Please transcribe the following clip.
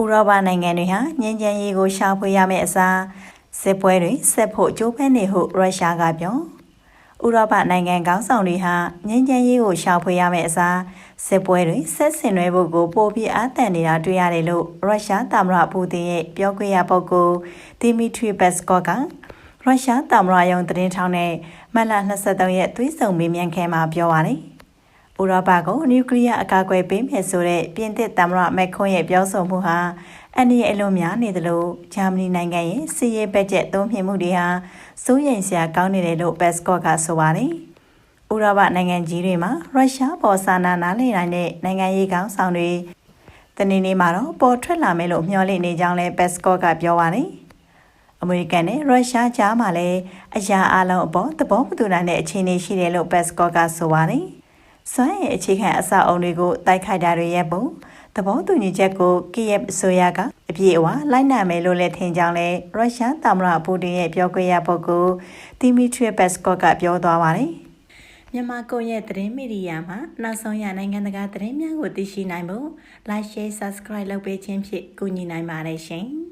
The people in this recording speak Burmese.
ဥရောပနိုင်ငံတွေဟာငြိမ်းချမ်းရေးကိုရှာဖွေရမယ့်အစားစစ်ပွဲတွေဆက်ဖို့ကြိုးပမ်းနေဟုရုရှားကပြောဥရောပနိုင်ငံကောင်းဆောင်တွေဟာငြိမ်းချမ်းရေးကိုရှာဖွေရမယ့်အစားစစ်ပွဲတွေဆက်ဆင်နွှဲဖို့ကိုပိုပြီးအားတန်နေတာတွေ့ရတယ်လို့ရုရှားသမ္မတပူတင်ရဲ့ပြောခွင့်ရပုဂ္ဂိုလ်ဒီမီထရီဘက်စကော့ကရုရှားသမ္မတရုံးသတင်းထောက်နဲ့မတ်လ23ရက်သွေးဆုံမေးမြန်းခန်းမှာပြောပါတယ် ဥရောပကိုနျူကလ িয়ার အကာအကွယ်ပေးမယ်ဆိုတဲ့ပြင်သစ်သမ္မတမက်ခွန်းရဲ့ပြောဆိုမှုဟာအန်ဒီအလွန်များနေတယ်လို့ဂျာမနီနိုင်ငံရဲ့စီးရေးဘက်ဂျက်သုံးမြင်မှုတွေဟာစိုးရိမ်စရာကောင်းနေတယ်လို့ဘက်စကော့ကဆိုပါတယ်။ဥရောပနိုင်ငံကြီးတွေမှာရုရှားပေါ်စာနာနားလည်နိုင်တဲ့နိုင်ငံရေးကောင်းဆောင်တွေတနေ့နေ့မှာတော့ပေါ်ထွက်လာမယ်လို့မျှော်လင့်နေကြောင်းလည်းဘက်စကော့ကပြောပါတယ်။အမေရိကန်နဲ့ရုရှားကြားမှာလည်းအရာအလုံးအပေါ်သဘောမတူနိုင်တဲ့အခြေအနေရှိတယ်လို့ဘက်စကော့ကဆိုပါတယ်။ စွမ်းရည်အခြေခံအဆောက်အုံတွေကိုတိုက်ခိုက်တာတွေရဲ့ပုံသဘောတူညီချက်ကိုကီယက်အစိုးရကအပြည့်အဝလိုက်နာမယ်လို့လည်းထင်ကြောင်းလည်းရုရှားသမ္မတပူတင်ရဲ့ပြောခွင့်ရပုဂ္ဂိုလ်တီမီထရီဘက်စကော့ကပြောသွားပါတယ်။မြန်မာကိုရဲ့သတင်းမီဒီယာမှာနောက်ဆုံးရနိုင်ငံတကာသတင်းများကိုသိရှိနိုင်ဖို့ like share subscribe လုပ်ပေးခြင်းဖြင့်ကူညီနိုင်ပါတယ်ရှင်။